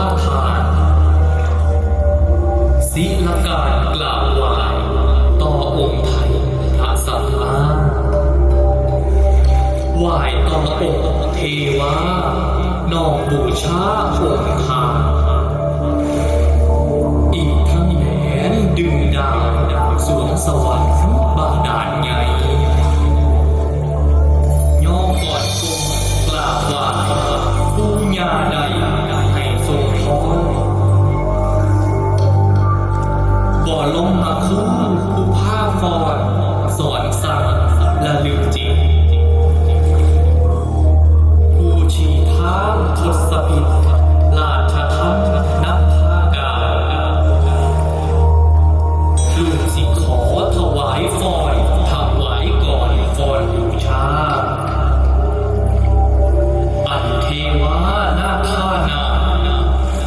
าทานศิลการกล่าววายต่อองค์ไทยพระสัมมาวายต่อองค์เทวานองบูชาองค์ทารอีกทั้งแหนดึงดาวสวงสวรรค์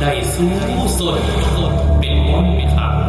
ใจสู้สุนเป็นมนต์ไม่ขาด